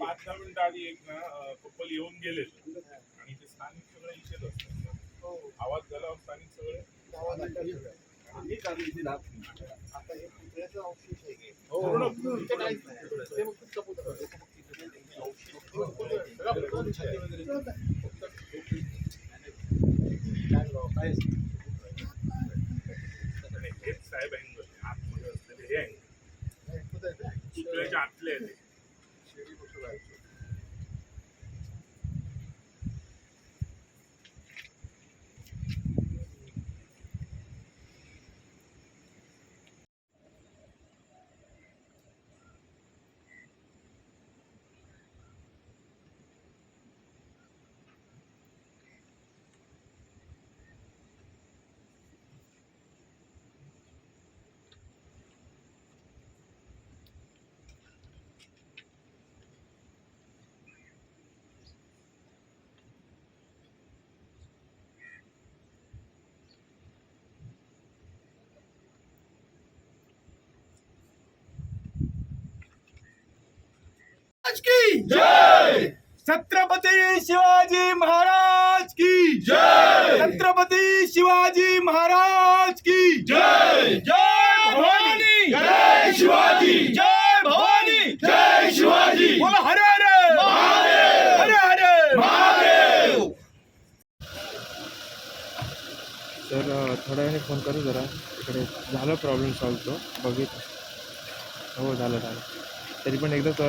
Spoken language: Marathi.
पाच दहा मिनिटं आधी एक ना कपल येऊन गेले. आणि ते स्थानिक सगळे इथेच असतात. आवाज झाला स्थानिक सगळे. पूर्ण आणि हेच साहेब अँगल आतमध्ये असलेले हे अँगल पुतळ्याच्या आतले आहे की जय। छत्रपती शिवाजी महाराज की जय। छत्रपती शिवाजी महाराज की जय। जय भवानी। जय शिवाजी। जय भवानी। जय शिवाजी। बोला हरे हरे। महादेव। हरे हरे। महादेव। तर अ, थोड्या वेळाने फोन करू जरा. इकडे झालं प्रॉब्लेम सॉल्व तो. बघित हो झालं झालं. तरी पण एकदा तर